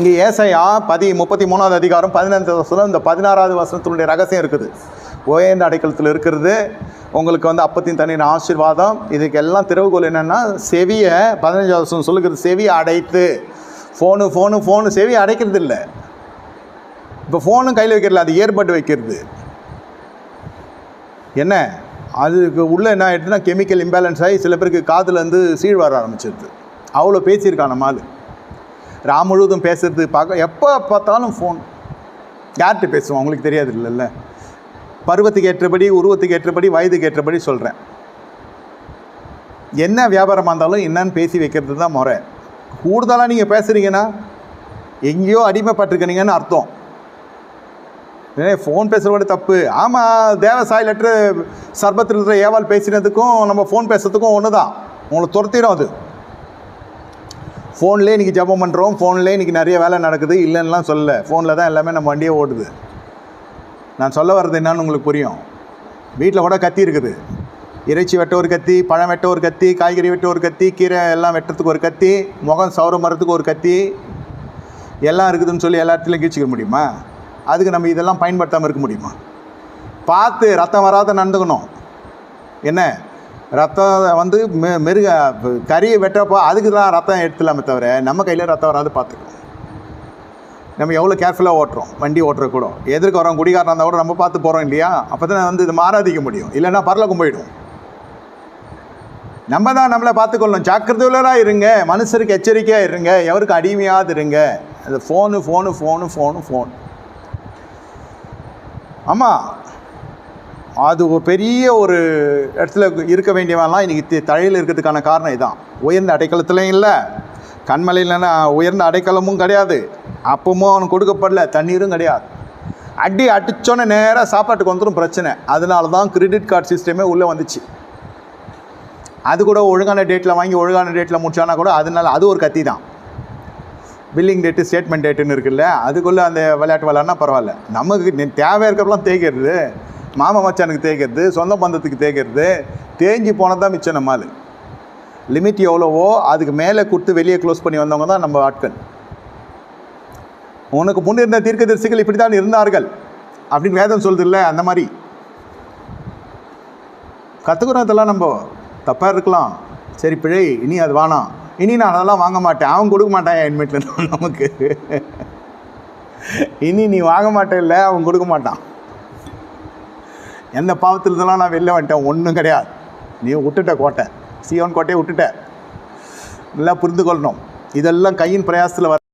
இங்கே ஏசையா பதி முப்பத்தி மூணாவது அதிகாரம் பதினஞ்சு வசனம் இந்த பதினாறாவது வசனத்தினுடைய ரகசியம் இருக்குது. ஓயந்த அடைக்கலத்தில் இருக்கிறது. உங்களுக்கு வந்து அப்பத்தின் தனியின் ஆசீர்வாதம். இதுக்கு எல்லாம் திறவுகோல் என்னென்னா செவியை பதினஞ்சாவது வசனம் சொல்லுகிறது செவியை அடைத்து. ஃபோனு ஃபோனு ஃபோனு செவியை அடைக்கிறது இல்லை. இப்போ ஃபோனும் கையில் வைக்கிறல அது ஏற்பட்டு வைக்கிறது. என்ன? அதுக்கு உள்ளே என்ன ஆகிடுதுன்னா கெமிக்கல் இம்பேலன்ஸ் ஆகி சில பேருக்கு காதில் இருந்து சீழ் வர ஆரம்பிச்சிருது. அவ்வளோ பேசியிருக்கான் நம்ம ஆளு ராம் முழுவதும் பேசுறது பார்க்க எப்போ பார்த்தாலும் ஃபோன் யார்கிட்ட பேசுவோம்? அவங்களுக்கு தெரியாது இல்லைல்ல பருவத்துக்கு ஏற்றபடி உருவத்துக்கு ஏற்றபடி வயதுக்கு ஏற்றபடி சொல்கிறேன் என்ன வியாபாரமாக இருந்தாலும் என்னன்னு பேசி வைக்கிறது தான் முறை. கூடுதலாக நீங்கள் பேசுகிறீங்கன்னா எங்கேயோ அடிமைப்பட்டிருக்கீங்கன்னு அர்த்தம். ஏ ஃபோன் பேசுகிறவோட தப்பு. ஆமாம் தேவசாய் லெட்ரு சர்பத்தில் இருக்கிற ஏவால் பேசினதுக்கும் நம்ம ஃபோன் பேசுறதுக்கும் ஒன்று தான் உங்களை துரத்திடும் அது. ஃபோன்லேயே இன்றைக்கி ஜெபம் பண்ணுறோம் ஃபோன்லேயே இன்றைக்கி நிறைய வேலை நடக்குது. இல்லைன்னுலாம் சொல்லல. ஃபோனில் தான் எல்லாமே நம்ம வண்டியே ஓடுது. நான் சொல்ல வர்றது என்னன்னு உங்களுக்கு புரியும். வீட்டில் கூட கத்தி இருக்குது. இறைச்சி வெட்ட ஒரு கத்தி பழம் வெட்ட ஒரு கத்தி காய்கறி வெட்ட ஒரு கத்தி கீரை எல்லாம் வெட்டுறதுக்கு ஒரு கத்தி முகம் சௌர மரத்துக்கு ஒரு கத்தி. எல்லாம் இருக்குதுன்னு சொல்லி எல்லா இடத்துலையும் கீழ்ச்சிக்க முடியுமா? அதுக்கு நம்ம இதெல்லாம் பயன்படுத்தாமல் இருக்க முடியுமா? பார்த்து ரத்தம் வராத நடந்துக்கணும். என்ன? ரத்தம் வந்து மெ மெருக கறியை வெட்டப்போ அதுக்கு தான் ரத்தம் எடுத்துலாமே தவிர நம்ம கையில் ரத்தம் வராது பார்த்துக்கணும் நம்ம எவ்வளோ கேர்ஃபுல்லாக ஓட்டுறோம் வண்டி ஓட்டுற கூட. எதிர்க்க வரோம் குடிகாரன் இருந்தால் கூட நம்ம பார்த்து போகிறோம் இல்லையா? அப்போ தான் வந்து இது மாறாதிக்க முடியும். இல்லைன்னா பரலக்கும் போயிடும். நம்ம தான் நம்மளை பார்த்துக்கொள்ளணும். ஜாக்கிரதையுள்ளராக இருங்க. மனுஷருக்கு எச்சரிக்கையாக இருங்க. எவருக்கு அடிமையாவது இருங்க. அந்த phone phone phone phone phone ஆமாம் அது பெரிய ஒரு இடத்துல இருக்க வேண்டியவன்லாம் இன்றைக்கி தழையில் இருக்கிறதுக்கான காரணம் இதுதான் உயர்ந்த அடைக்கலத்துலையும் இல்லை. கண்மலையிலனா உயர்ந்த அடைக்கலமும் கிடையாது. அப்பமும் அவனுக்கு கொடுக்கப்படல. தண்ணீரும் கிடையாது. அடி அடித்தோன்னே நேராக சாப்பாட்டுக்கு வந்துடும் பிரச்சனை. அதனால தான் கிரெடிட் கார்டு சிஸ்டமே உள்ளே வந்துச்சு. அது கூட ஒழுங்கான டேட்டில் வாங்கி ஒழுங்கான டேட்டில் முடிச்சானா கூட அதனால அது ஒரு கத்தி தான். பில்லிங் டேட்டு ஸ்டேட்மெண்ட் டேட்டுன்னு இருக்குல்ல அதுக்குள்ளே அந்த விளையாட்டு விளாட்னா பரவாயில்ல. நமக்கு தேவை இருக்கிறப்பெல்லாம் தேய்க்கிறது. மாமா மச்சானுக்கு தேய்க்கிறது சொந்த பந்தத்துக்கு தேய்க்கிறது தேஞ்சு போனது தான் மிச்சம் நம்ம லிமிட் எவ்வளவோ அதுக்கு மேலே கொடுத்து வெளியே க்ளோஸ் பண்ணி வந்தவங்க தான் நம்ம ஆட்கள். உனக்கு முன் இருந்த தீர்க்கதரிசிகள் இப்படி தான் இருந்தார்கள். அப்படின்னு வேதம் சொல்லுது அந்த மாதிரி. கற்றுக்குறோம் இதெல்லாம் நம்ம தப்பாக இருக்கலாம். சரி பிழை இனி அது வேணாம். இனி நான் அதெல்லாம் வாங்க மாட்டேன். அவன் கொடுக்க மாட்டான் என் இன்வெட்டில் நமக்கு. இனி நீ வாங்க மாட்டே இல்லை அவன் கொடுக்க மாட்டான். எந்த பாவத்தில் இதெல்லாம் நான் வெளில வந்துட்டேன்? ஒன்றும் கிடையாது. நீ விட்டுட்ட கோட்டை. சியோன் கோட்டையை விட்டுட்ட. நல்லா புரிந்து கொள்ளணும் இதெல்லாம் கையின் பிரயாசத்தில் வர